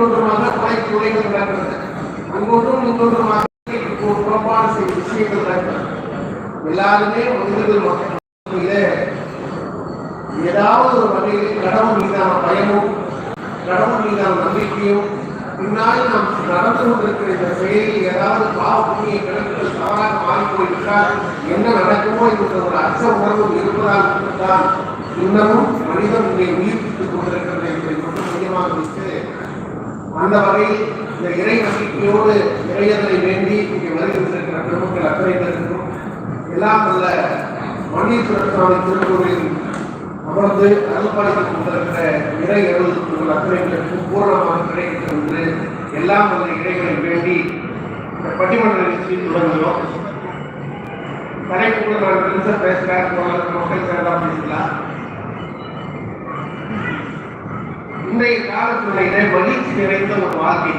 முன்னோட்டமாக கொலை கொலைகள் நடக்கிறது அங்கொன்றும் முன்னோட்டமாக விஷயங்கள் நடக்கிறது எல்லாருமே மனிதர்கள் ஏதாவது ஒரு வகையில் கடவுள் மீதான பயமும் கடவுள் மீதான நம்பிக்கையும் பின்னாடி நாம் நடந்து கொண்டிருக்கிற இந்த செயலில் ஏதாவது பாவ புண்ணிய கணக்குகள் தவறாக என்ன நடக்குமோ என்ற ஒரு அச்ச உணர்வு இருப்பதால் மட்டும்தான் இன்னமும் மனிதன் உயிர்ப்பித்துக் கொண்டிருக்கிறது என்பதை மட்டும் மையமாக வைத்து அந்த வகையில் இந்த இறை நம்பிக்கையோடு இறையதனை வேண்டி இங்கே வருகின்றிருக்கிற பெருமக்கள் அக்கறை பேருக்கும் எல்லாம் அல்ல மணீஸ்வர சுவாமி திருக்கோவில் அமர்ந்து அருள்பாலித்துக் கொண்டிருக்கிற இறை அருள் உங்கள் அத்தனை பேருக்கும் பூர்ணமாக கிடைக்கிறது என்று எல்லாம் அந்த இறைகளை வேண்டி இந்த பட்டிமன்ற நிகழ்ச்சியை தொடங்குகிறோம். தலைப்புக்குள்ள நான் பெருசா பேசுகிறேன் மக்கள் சேரலாம் பேசலாம் இன்றைய காலசூழ்நிலையில மகிழ்ச்சி நிறைந்த ஒரு வாழ்க்கை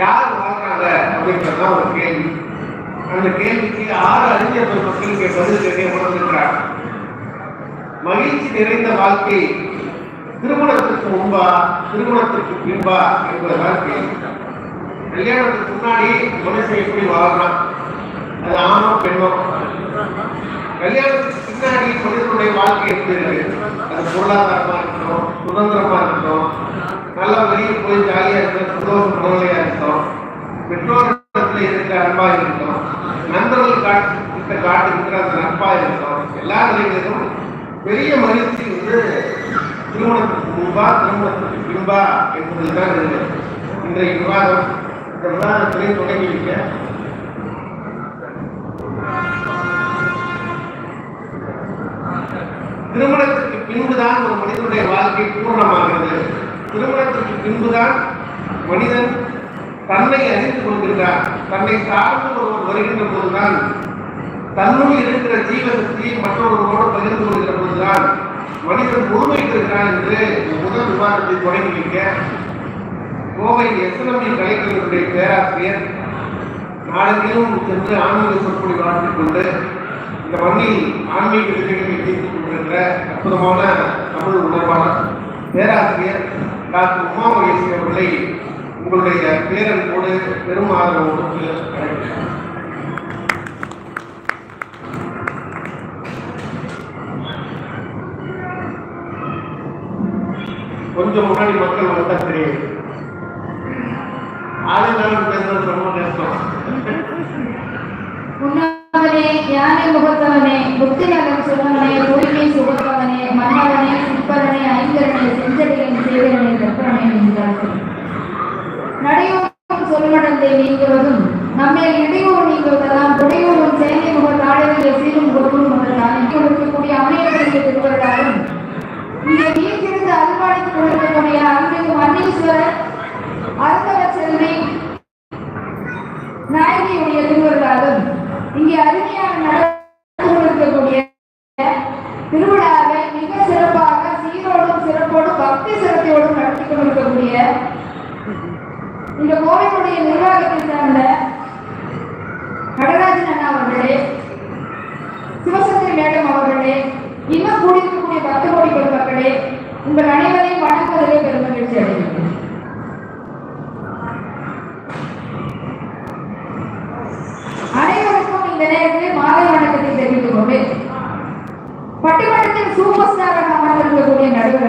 யார் வாழ்றாங்க அப்படின்றதுதான் ஒரு கேள்வி. அந்த கேள்விக்கு ஆறு அறிஞர்கள் மக்கள் இங்கே பதில் கேட்க உணர்ந்திருக்கிறார். மகிழ்ச்சி நிறைந்த வாழ்க்கை திருமணத்திற்கு முன்பா திருமணத்திற்கு பின்பா என்பதுதான் கேள்வி. கல்யாணத்துக்கு முன்னாடி மனுஷன் எப்படி வாழ்றான் அது ஆணோ பெண்ணோ? கல்யாணத்துக்கு பின்னாடி மனிதனுடைய வாழ்க்கை எப்படி இருக்கு? அது பொருளாதாரமா சுதந்திரமா இருக்கட்டும். நல்லா வெளியே போய் ஜாலியா இருக்க சந்தோஷம் குழந்தையா இருக்கட்டும். பெற்றோரிடத்துல இருக்கிற அன்பா இருக்கட்டும். நண்பர்கள் காட்டு காட்டு இருக்கிற அந்த நட்பா இருக்கட்டும். எல்லா நிலைகளிலும் பெரிய மகிழ்ச்சி வந்து திருமணத்துக்கு முன்பா திருமணத்துக்கு பின்பா என்பதுதான் இன்றைய விவாதம் இந்த விவாதத்திலே தொடங்கி வைக்க திருமணத்தை பின்புதான் ஒரு மனிதனுடைய வாழ்க்கை பூர்ணமாகிறது. திருமணத்திற்கு பின்புதான் மனிதன் தன்னை அறிந்து கொள்கிறார் தன்னை சார்ந்து ஒருவர் வருகின்ற போதுதான் தன்னுள் இருக்கிற ஜீவசக்தியை மற்றொருவரோடு பகிர்ந்து கொள்கிற போதுதான் மனிதன் முழுமை என்று முதல் விவாதத்தை தொடங்கி வைக்க கோவை எஸ்எல்எம்பி கலைக்கல்லூரியுடைய பேராசிரியர் நாடெங்கிலும் சென்று ஆன்மீக சொற்பொழி வாழ்த்திக் கொண்டு இந்த மண்ணில் ஆன்மீக விஷயங்களை தீர்த்துக் கொண்டிருக்கிற அற்புதமான தமிழ் உணர்வான பேராசிரியர் டாக்டர் உமா மகேஸ்வரி அவர்களை உங்களுடைய பேரன்போடு பெரும் ஆதரவோடு அழைக்கிறேன் கொஞ்சம் முன்னாடி மக்கள் வந்தா தெரியும் ஆளுநர் பேசுறது ரொம்ப கஷ்டம். உண்ணாமலே ஞான முகத்தவனே புத்தி நலம் சுகவனே தூய்மை சுகத்தவனே மன்னவனே சிற்பரனே ஐங்கரனே செஞ்சடியன் சேவரனே தப்பரனே என்கிறார்கள் நடையோடும் சொல்மடந்தை நீங்குவதும் நம்மை இடையோர் நீங்குவதெல்லாம் துடையூரும் சேனை முக தாடவிய சீரும் கொடுக்கும் முதலால் கொடுக்கக்கூடிய அமையக்கூடிய திருவருளாலும் இங்கே வீட்டிலிருந்து அல்வாடித்துக் கொண்டிருக்கக்கூடிய அன்பிற்கு மன்னீஸ்வரர் அருந்தவ செல்வி நாயகியுடைய திருவருளாலும் இங்கே அருமையாக நடந்து கொண்டிருக்கக்கூடிய திருவிழாவை மிக சிறப்பாக சீரோடும் சிறப்போடும் பக்தி சிறப்போடும் நடத்தி கொண்டிருக்கக்கூடிய இந்த கோவிலுடைய நிர்வாகத்தை சார்ந்த நடராஜன் அண்ணா அவர்களே சிவசந்திரி மேடம் அவர்களே இன்னும் கூடியிருக்கக்கூடிய பக்த கோடி மக்களே உங்கள் அனைவரையும்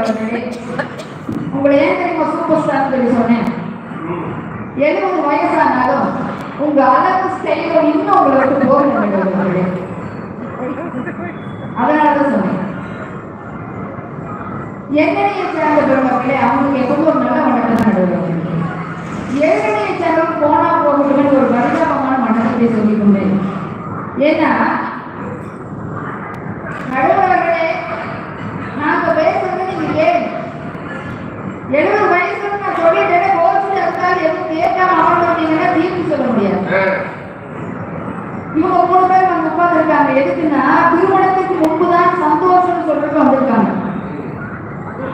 அவர்களே. உங்களை ஏன் தெரியுமா சூப்பர் ஸ்டார் சொல்லி சொன்னேன்? எழுபது வயசானாலும் உங்க அழகு ஸ்டைலும் இன்னும் உங்களை விட்டு போக முடியாது அதனாலதான் சொன்னேன். எண்ணெயை சேர்ந்த பெருமக்களே அவங்களுக்கு எப்பவும் ஒரு நல்ல மனத்தை தான் நடுவர் அவர்களே போனா போகணும்னு ஒரு பரிதாபமான மனத்தை சொல்லி கொண்டேன். ஏன்னா இவங்க மூணு பேர் நம்ம உட்கார்ந்து இருக்காங்க எதுக்குன்னா திருமணத்துக்கு முன்புதான் சந்தோஷம்னு சொல்றதுக்கு வந்திருக்காங்க.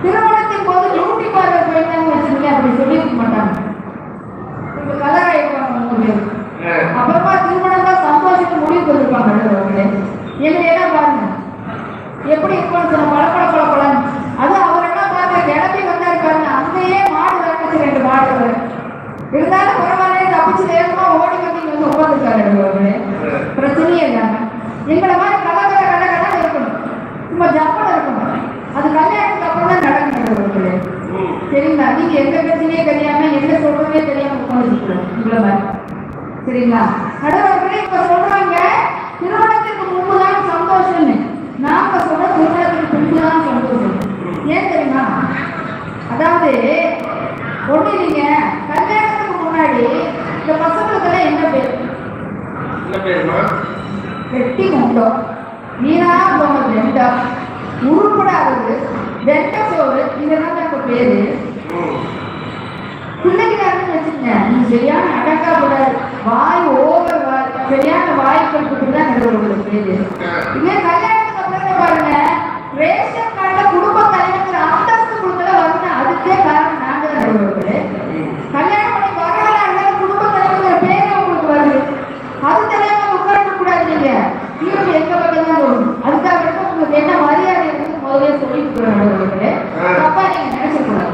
திருமணத்தின் போது லூட்டி பார்வை போயிட்டாங்க வச்சிருக்கேன் அப்படி சொல்லி இருக்க மாட்டாங்க. இப்ப கலர் ஆயிருப்பாங்க அப்புறமா திருமணம் தான் சந்தோஷத்துக்கு முடிவு பண்ணிருப்பாங்க எங்க பாருங்க. எப்படி இருக்கும்னு சொன்ன பழப்பழ பழப்பழம் அது அவர் என்ன பாருங்க இடத்தையும் வந்தா இருக்காருங்க அங்கேயே மாடு வளர்க்கச்சு ரெண்டு மாடு இருந்தாலும் ஆரம்பிச்சு வேகமா வந்து இங்க வந்து உட்காந்துருக்காரு எங்களை மாதிரி கலகல கலகலா இருக்கணும். சும்மா ஜப்பம் இருக்கணும். அது கல்யாணத்துக்கு அப்புறம் தான் நடக்கிறது சரிங்களா? நீங்க எந்த பிரச்சனையே தெரியாம எந்த சொல்றதே தெரியாம உட்காந்துருக்கணும் இவ்வளவு மாதிரி. சரிங்களா? நடுவர்களே இப்ப சொல்றாங்க திருமணத்திற்கு முன்புதான் சந்தோஷம்னு. நாம சொல்ற திருமணத்துக்கு முன்புதான் சந்தோஷம் ஏன் தெரியுமா? அதாவது ஒண்ணு நீங்க கல்வி இந்த பசங்களுக்கெல்லாம் என்ன பேர்? என்ன பேருமா வெட்டி முண்டம் மீனா போனது வெண்டம் உருப்படாதது. வெண்ட சோறு. இதெல்லாம் தான் இப்ப பேரு. பிள்ளைகிறாருன்னு வச்சுங்க நீ சரியான அடக்கா கூடாது வாய் ஓவர் வாய் சரியான வாய்ப்பு தான் நடுவர்களுக்கு பேரு. இதே கல்யாணத்துக்கு அப்புறம் பாருங்க. ரேஷன் கார்டுல குடும்ப தலைவர் அந்தஸ்து கொடுக்கல வரணும் அதுக்கே காரணம் நாங்க தான் நடுவர்களே ம். கல்யாணம் பண்ணி வரலாறு குடும்ப தலைவர் பேரே உங்களுக்கு வருது அது தெரியாம உட்கார கூடாது நீங்க இவங்க எங்க பக்கம் தான் வரும் அதுக்காக மட்டும் உங்களுக்கு என்ன மரியாதை இருக்குன்னு முதல்ல சொல்லிட்டு நடுவர்களே தப்பா நீங்க நினைச்சக்கூடாது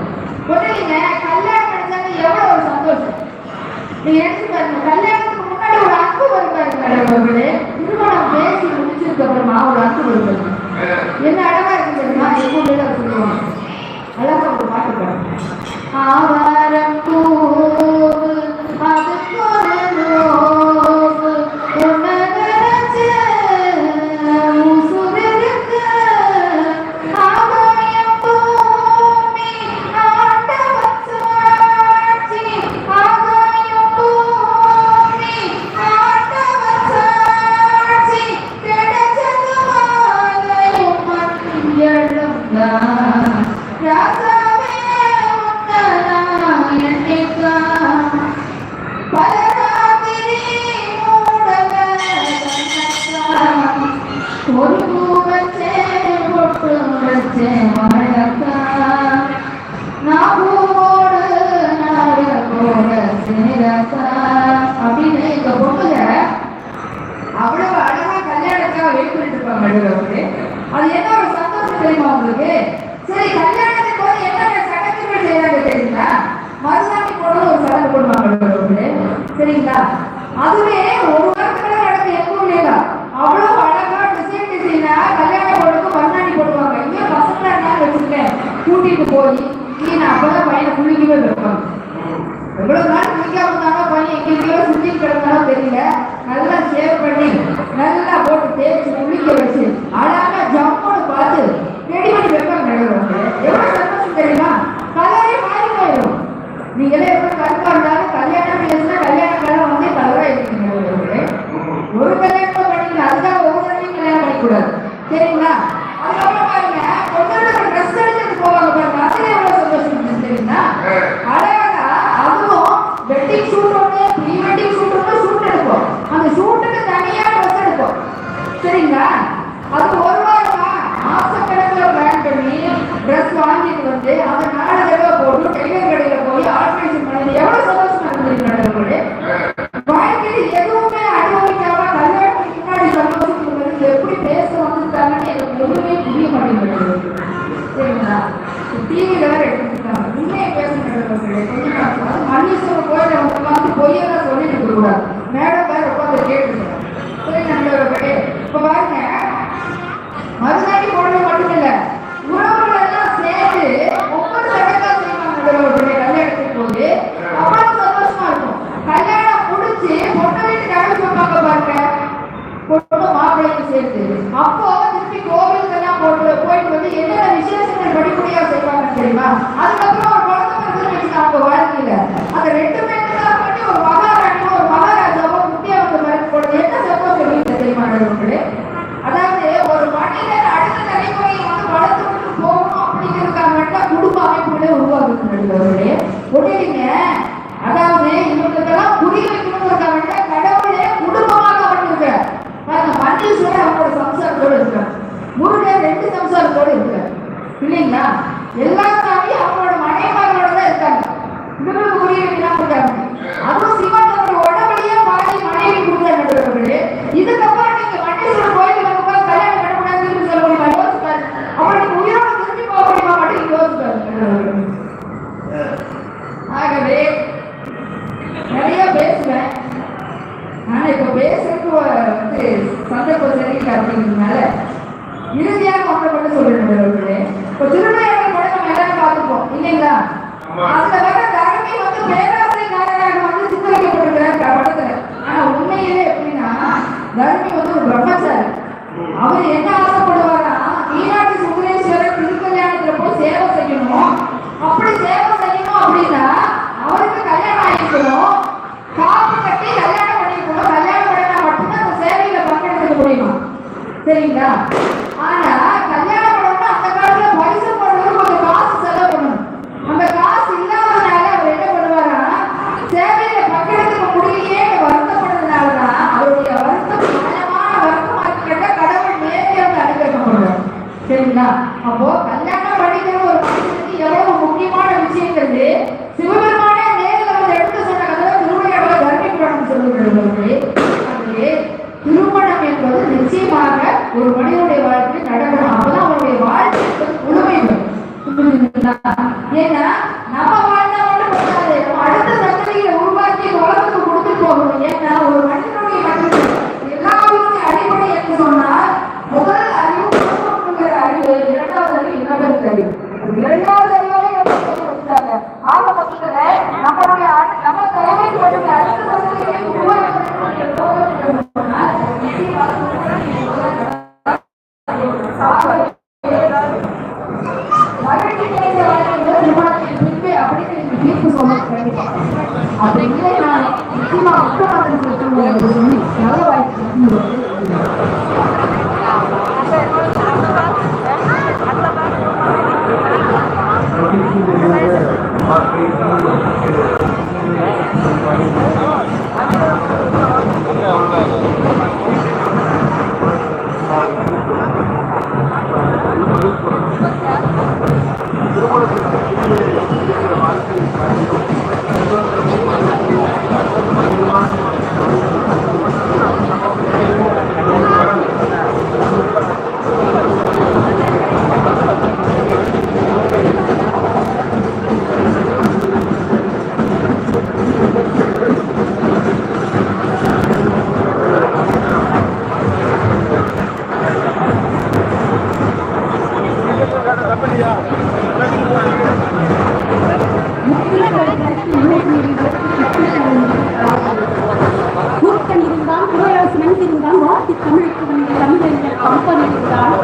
ஒண்ணு நீங்க கல்யாணம் நினைச்சாங்க எவ்வளவு ஒரு சந்தோஷம் நீங்க நினைச்சு பாருங்க கல்யாணத்துக்கு முன்னாடி ஒரு அன்பு வரும் பாருங்க நடுவர்களே திருமணம் பேசி முடிச்சதுக்கு அப்புறமா ஒரு அன்பு வரும் பாருங்க ஆ. என்ன அழகா இருக்கு தெரியுமா எப்பவுமே அதை சொல்லுவாங்க அழகா ஒரு பாட்டு பாடுங்க ஆவாரம் பூவு அதுக்கு ஒரு நோவு உன்னை நினைச்சு உசுரிருக்கு. ஆகாயம் பூமி ஆண்டவன் சாட்சி. ஆகாயம் பூமி ஆண்டவன் சாட்சி. கிடைச்சது மாலையும் மஞ்சளும் தான். ராசாவே ஒரு பூ பொட்டு வச்சே மழத்தான். நான் பூவோடு நாடு அப்படின்னு இந்த பொண்ணுங்க அவ்வளவு அழகா கல்யாணத்துக்காக வெயிட் பண்ணிட்டு இருப்பாங்க அது என்ன ஒரு சந்தோஷம் தெரியுமா உங்களுக்கு சரி கல்யாணத்துக்கு போது என்னென்ன சடங்குகள் செய்யறாங்க தெரியுங்களா மருதாணி போடுறது ஒரு சடங்கு போடுவாங்க நடுவர்களே. சரிங்களா அதுவே ஒரு வாரத்துக்குள்ள நடக்க எப்பவும் ஊர்ல அவ்வளவு அழகா டிசைன் டிசைனா கல்யாண பொண்ணுக்கு மருதாணி போடுவாங்க. இங்கே பசங்க இருந்தாலும் வச்சிருக்கேன் கூட்டிட்டு போய் நீ நான் அப்பதான் பையனை குளிக்கவே வைப்பாங்க எவ்வளவு நாள் குளிக்காம இருந்தாலும் பையன் எங்கெங்கயோ சுத்தி கிடந்தாலும் தெரியல. நல்லா சேவ் பண்ணி நல்லா போட்டு தேய்ச்சி குளிக்க வச்சு அழகா ஜம்முன்னு பார்த்து ரெடி பண்ணி வைப்பாங்க நடுவாங்க எவ்வளவு சந்தோஷம் தெரியுமா கலரே மாறி போயிடும் நீங்களே எவ்வளவு கருப்பா இருந்தாலும் கல்யாணம் பேசினா கல்யாண காலம் வந்து கலரா இருக்கீங்க நடுவர்களே. ம். ஒரு கல்யாணம் பண்ணிக்கலாம் அதுக்காக ஒவ்வொரு தடவையும் கல்யாணம் பண்ணிக்கூடாது சரிங்களா அதுக்கப்புறம் பாருங்க பொண்ணோட ட்ரெஸ் எடுத்துட்டு போவாங்க பாருங்க அதுல எவ்வளவு சந்தோஷம் இருந்துச்சு தெரியுங்களா ஆ. அழகா அதுவும் வெட்டிங் ஷூட் ஒன்று ப்ரீ வெட்டிங் ஷூட் ஒன்று ஷூட் எடுப்போம் அந்த ஷூட்டுக்கு தனியா ட்ரெஸ் எடுப்போம் சரிங்களா அது ஒரு வாரமா மாசக்கணக்கில் பிளான் பண்ணி ட்ரெஸ் வாங்கிட்டு வந்து அதை நாலு தடவை போட்டு டெய்லர் கடையில போய் ஆல்ட்ரேஷன் பண்ணி எவ்வளவு சந்தோஷமா இருந்தது நடக்குது வாழ்க்கையில் எதுவுமே அனுபவிக்காம கல்யாணத்துக்கு முன்னாடி சந்தோஷத்துக்கு எப்படி பேச வந்திருக்காங்கன்னு எனக்கு ஒண்ணுமே புரிய மாட்டேங்குது சரிங்களா டிவியில வேற எடுத்துருக்காங்க உண்மையை பேசுகிறவர்களே கொஞ்சம் அது மனுஷன் கோயில வந்து பொய்யெல்லாம் சொல்லிட்டு இருக்க மேடம் வேற உட்காந்து கேட்டுருக்கோம் சரி நம்மளோட இப்ப பாருங்க மறுநாடி போடுறது மட்டும் இல்ல உறவுகள் எல்லாம் சேர்ந்து ஒவ்வொரு சடங்கா செய்வாங்க நண்பர்களே கல்யாணத்துக்கு போது அவ்வளவு சந்தோஷமா இருக்கும் கல்யாணம் முடிச்சு பொண்ணு வீட்டுக்கு அழைச்சு வைப்பாங்க பாருங்க பொண்ணு மாப்பிள்ளையும் சேர்த்து அப்போ திருப்பி கோவிலுக்கெல்லாம் போட்டு போயிட்டு வந்து என்னென்ன விசேஷங்கள் படிப்படியா செய்வாங்க அதுக்கப்புறம் ஒரு குழந்தை பிறந்து வச்சு அவங்க வாழ்க்கையில அந்த ரெண்டு பேருக்கு பண்ணி ஒரு மகாராணியோ ஒரு மகாராஜாவோ குட்டியா வந்து மருந்து போடுறது என்ன சந்தோஷம் வீட்டுல தெரியுமா அதாவது ஒரு மனிதன் அடுத்த தலைமுறையை வந்து வளர்த்து கொண்டு போகணும் அப்படிங்கிறதுக்காக மட்டும் குடும்ப அமைப்புகளே உருவாக்குது நண்பர்களே ஒன்றுங்க அதாவது இவங்களுக்கெல்லாம் புரிய வைக்கணுங்கிறதுக்காக கடவுளே குடும்பமாக அமைச்சிருக்கிறார் பாருங்க மண்டீஸ்வரர் அவங்களோட சம்சாரத்தோடு இருக்கிறார். முருகன் ரெண்டு சம்சாரத்தோடு இருக்கிறார். இல்லைங்களா? எல்லா சண்டை பிரச்சனை கிளம்பிக்கிறதுனால இறுதியாக அவங்களை மட்டும் சொல்லிடுறேன் இப்போ திருநெல்வேலி கூட நம்ம எல்லாரும் இல்லைங்களா அதுல வர தலைமை வந்து பேராசை நாயகராக வந்து சித்தரிக்கப்பட்டிருக்கிறார் படத்துல ஆனா உண்மையிலே எப்படின்னா தர்மி வந்து ஒரு பிரம்மச்சாரி அவர் என்ன ஆசைப்படுவாரா ஈராட்டி சுந்தரேஸ்வரர் திருக்கல்யாணத்துல போய் சேவை செய்யணும் அப்படி சேவை செய்யணும் அப்படின்னா அவருக்கு கல்யாணம் ஆயிருக்கணும் சரிங்களா ஏன்னா தமிழறிஞர் கம்பெனி தான்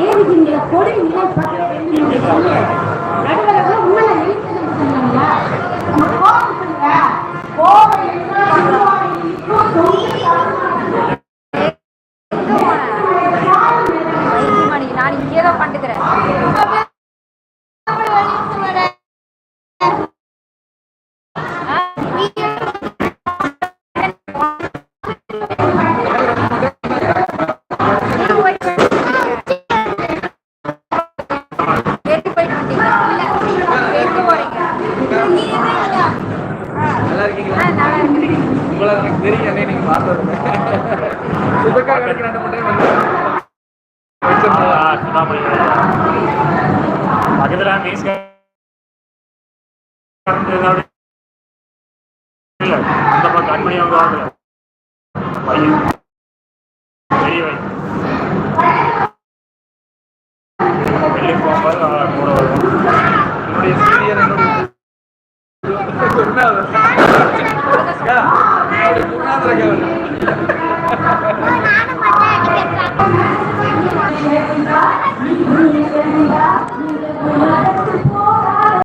ஏறுகின்ற கொடி நிலை பற்றி ஆகலை அந்த பக்கம் கண்மணி அவங்க ஆகலை